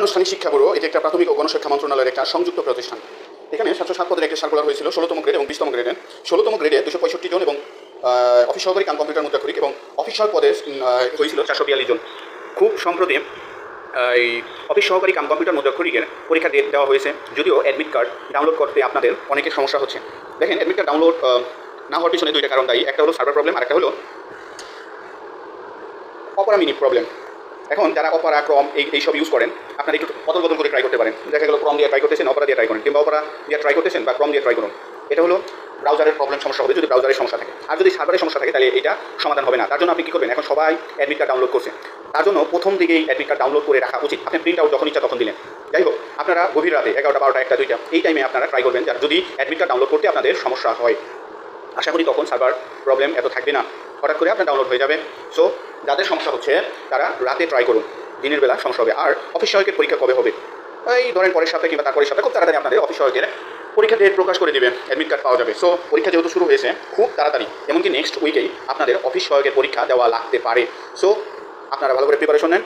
শিক্ষানুষ্ঠানিক শিক্ষা ব্যুরো, এটি একটা প্রাথমিক ও গণশিক্ষা মন্ত্রণালয়ের একটা সংযুক্ত প্রতিষ্ঠান। এখানে সাতশো সাত পদের একটি সার্কুলার হয়েছিল, ষোলোতম গ্রেড এবং বিশতম গ্রেডে ষোলোতম গ্রেডে দুশো পঁয়ষট্টি জন এবং অফিস সহকারী কাম কম্পিউটার মুদ্রাক্ষরিক এবং অফিস সহকারী পদে হয়েছিল চারশো বিয়াল্লিশ জন। খুব সম্প্রতি এই অফিস সহকারী কাম কম্পিউটার মুদ্রাক্ষরিকের পরীক্ষা দেওয়া হয়েছে। যদিও অ্যাডমিট কার্ড ডাউনলোড করতে আপনাদের অনেকের সমস্যা হচ্ছে। দেখেন অ্যাডমিট কার্ড ডাউনলোড না হওয়ার পিছনে দুইটা কারণ দায়ী। একটা হলো সার্ভার প্রবলেম আর একটা হলো অপরা মিনি প্রবলেম এখন যারা অপরা ক্রম এই এইসব ইউজ করেন, আপনারা একটু বদল বদল করে ট্রাই করতে পারেন। দেখা গেল ক্রম দিয়ে ট্রাই করতেছেন অপরা দিয়ে ট্রাই করেন, কিংবা অপরা দিয়ে ট্রাই করতেছেন বা ক্রম দিয়ে ট্রাই করুন। এটা হলো ব্রাউজারের প্রবলেম সমস্যা হবে। যদি ব্রাউজারের সমস্যা থাকে। আর যদি সার্ভারের সমস্যা থাকে, তাহলে এটা সমাধান হবে না। তার জন্য আপনি কী করবেন? এখন সবাই অ্যাডমিট কার্ড ডাউনলোড করছে তার জন্য প্রথম দিকেই অ্যাডমিট কার্ড ডাউনলোড করে রাখা উচিত। আপনি প্রিন্ট আউট যখন ইচ্ছা তখন দিলেন। যাই হোক, আপনারা গভীর রাতে এগারোটা, বারোটা, একটা, দুইটা, এই টাইমে আপনারা ট্রাই করবেন। যদি অ্যাডমিট কার্ড ডাউনলোড করতে আপনাদের সমস্যা হয়। আশা করি তখন সার্ভার প্রবলেম এত থাকবে না। হঠাৎ করে আপনার ডাউনলোড হয়ে যাবে। সো যাদের সমস্যা হচ্ছে, তারা রাতে ট্রাই করুন। দিনের বেলা সমস্যা হবে। আর অফিস সহায়কের পরীক্ষা কবে হবে? এই ধরেন পরের সাথে কিংবা তারপরের সাথে খুব তাড়াতাড়ি আপনাদের অফিস সহায়কের পরীক্ষা ডেট প্রকাশ করে দেবেন অ্যাডমিট কার্ড পাওয়া যাবে। সো পরীক্ষা যেহেতু শুরু হয়েছে, খুব তাড়াতাড়ি। এমনকি নেক্সট উইকেই আপনাদের অফিস সহায়কের পরীক্ষা দেওয়া লাগতে পারে। সো আপনারা ভালো করে প্রিপারেশন নেন।